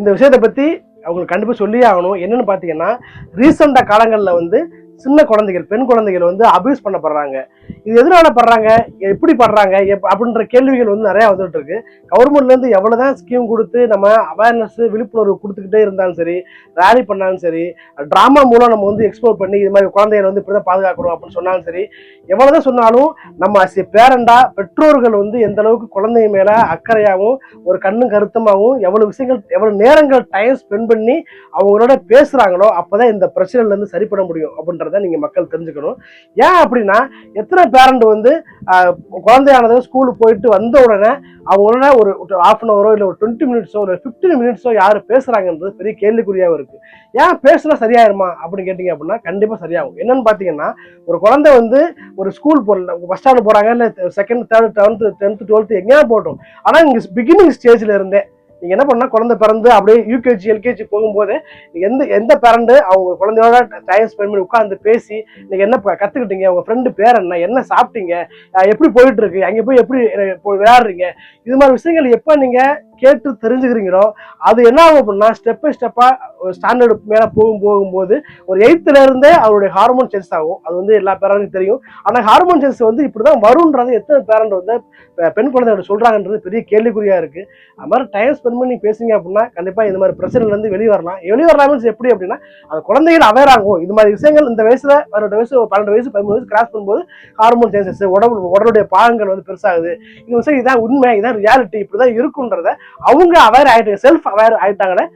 இந்த விஷயத்தை பத்தி அவங்களுக்கு கண்டிப்பா சொல்லியே ஆகணும். என்னன்னு பாத்தீங்கன்னா ரீசெண்டா காலங்கள்ல வந்து சின்ன குழந்தைகள் பெண் குழந்தைகள் வந்து அபியூஸ் பண்ணப்படுறாங்க. இது எதனால படுறாங்க? எப்படி படுறாங்க? எப்- அப்படின்ற கேள்விகள் வந்து நிறைய வந்துட்டு இருக்கு. கவர்மெண்ட்ல இருந்து எவ்வளவுதான் ஸ்கீம் கொடுத்து நம்ம அவேர்னஸ் விழிப்புணர்வு கொடுத்துக்கிட்டே இருந்தாலும் சரி ரேலி பண்ணாலும் சரி டிராமா மூலம் நம்ம வந்து எக்ஸ்ப்ளோர் பண்ணி இது மாதிரி குழந்தைகளை வந்து இப்படிதான் பாதுகாக்கணும் அப்படின்னு சொன்னாலும் சரி எவ்வளவுதான் சொன்னாலும் நம்ம பேரண்டா பெற்றோர்கள் வந்து எந்த அளவுக்கு குழந்தைங்க மேல அக்கறையாகவும் ஒரு கண்ணும் கருத்துமாகவும் எவ்வளவு விஷயங்கள் எவ்வளவு நேரங்கள் டைம் ஸ்பெண்ட் பண்ணி அவங்களோட பேசுறாங்களோ அப்பதான் இந்த பிரச்சனைல இருந்து சரி பண்ண முடியும் அப்படின்றத நீங்க மக்கள் தெரிஞ்சுக்கணும். ஏன் அப்படின்னா எத்தனை பேரண்ட் வந்து குழந்தையானது ஸ்கூலுக்கு போயிட்டு வந்த உடனே அவங்களோட ஒரு ஹாஃப் அன் ஹவரோ இல்லை ஒரு டுவெண்ட்டி மினிட்ஸோ இல்லை ஃபிஃப்டீன் மினிட்ஸோ யார் பேசுகிறாங்கன்றது பெரிய கேள்விக்குறியாகவும் இருக்குது ஏன் பேசினா சரியாயிருமா அப்படின்னு கேட்டிங்க அப்படின்னா கண்டிப்பாக சரியாகும். என்னன்னு பார்த்தீங்கன்னா ஒரு குழந்தை வந்து ஒரு ஸ்கூல் போகல பஸ் ஸ்டாண்டு போகிறாங்க இல்லை second third tenth tenth twelfth எங்கேயா போகட்டும். ஆனால் இங்கே பிகினிங் ஸ்டேஜில் இருந்தே நீங்கள் என்ன பண்ணால் குழந்தை பிறந்து அப்படியே யூகேஜி எல்கேஜி போகும்போது எந்த எந்த பேரண்ட் அவங்க குழந்தையோட டைம் ஸ்பெண்ட் பண்ணி உட்காந்து பேசி நீங்கள் என்ன கற்றுக்கிட்டீங்க உங்கள் ஃப்ரெண்டு பேர் என்ன? என்ன சாப்பிட்டீங்க? எப்படி போயிட்டுருக்கு அங்கே போய் எப்படி விளையாடுறீங்க? இது மாதிரி விஷயங்கள் எப்போ நீங்கள் கேட்டு தெரிஞ்சுக்கிறீங்களோ அது என்ன ஆகும் அப்படின்னா ஸ்டெப் பை ஸ்டெப்பாக ஸ்டாண்டர்டு மேலே போகும் போகும்போது ஒரு எயித்துலேருந்தே அவருடைய ஹார்மோன் சேஞ்ச் ஆகும். அது வந்து எல்லா பேரண்ட்டும் தெரியும். ஆனால் ஹார்மோன் சேஞ்ச் வந்து இப்படி தான் வரும்ன்றது எத்தனை பேரண்ட் வந்து பெண் குழந்தையோட சொல்கிறாங்கன்றது பெரிய கேள்விக்குறியாக இருக்குது அது மாதிரி டைம் ஸ்பெண்ட் பண்ணி பேசுங்க அப்படின்னா கண்டிப்பாக இந்த மாதிரி பிரச்சனைலேருந்து வெளியே வரலாம். வெளியே வரலாம் எப்படி அப்படின்னா அந்த குழந்தைகள் அவேர் ஆகும். இது மாதிரி விஷயங்கள் இந்த வயசில் பன்னெண்டு வயசு பன்னெண்டு வயசு பதிமூணு வயசு கிராஸ் பண்ணும்போது ஹார்மோன் சேஞ்சஸ் உடம்பு உடலுடைய பாகங்கள் வந்து பெருசாகுது. இந்த விஷயம் இதான் உண்மை இதான் ரியாலிட்டி இப்படி தான் இருக்குன்றத அவங்க அவேர் ஆயிட்டாங்க செல்ஃப் அவேர் ஆயிட்டாங்கன்னா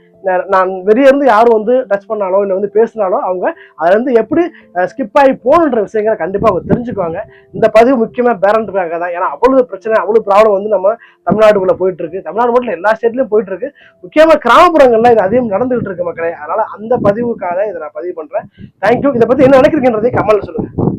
நான் வெளியே இருந்து யாரும் வந்து டச் பண்ணாலோ இல்லை வந்து பேசினாலோ அவங்க அதுலேருந்து எப்படி ஸ்கிப் ஆகி போகணுன்ற விஷயங்களை கண்டிப்பாக அவங்க தெரிஞ்சுக்குவாங்க. இந்த பதிவு முக்கியமாக பேரண்ட்டுக்காக தான். ஏன்னா அவ்வளவு பிரச்சனை அவ்வளோ ப்ராப்ளம் வந்து நம்ம தமிழ்நாட்டுக்குள்ளே போயிட்டு இருக்கு தமிழ்நாடு மட்டும் எல்லா ஸ்டேட்லையும் போயிட்டு இருக்கு முக்கியமாக கிராமப்புறங்கள்ல இது அதிகம் நடந்துகிட்டு இருக்கு மக்களே. அதனால அந்த பதிவுக்காக இதை நான் பதிவு பண்ணுறேன் தேங்க்யூ இதை பற்றி என்ன நினைக்கிறீங்கன்றதை கமெண்ட்ல சொல்லுங்கள்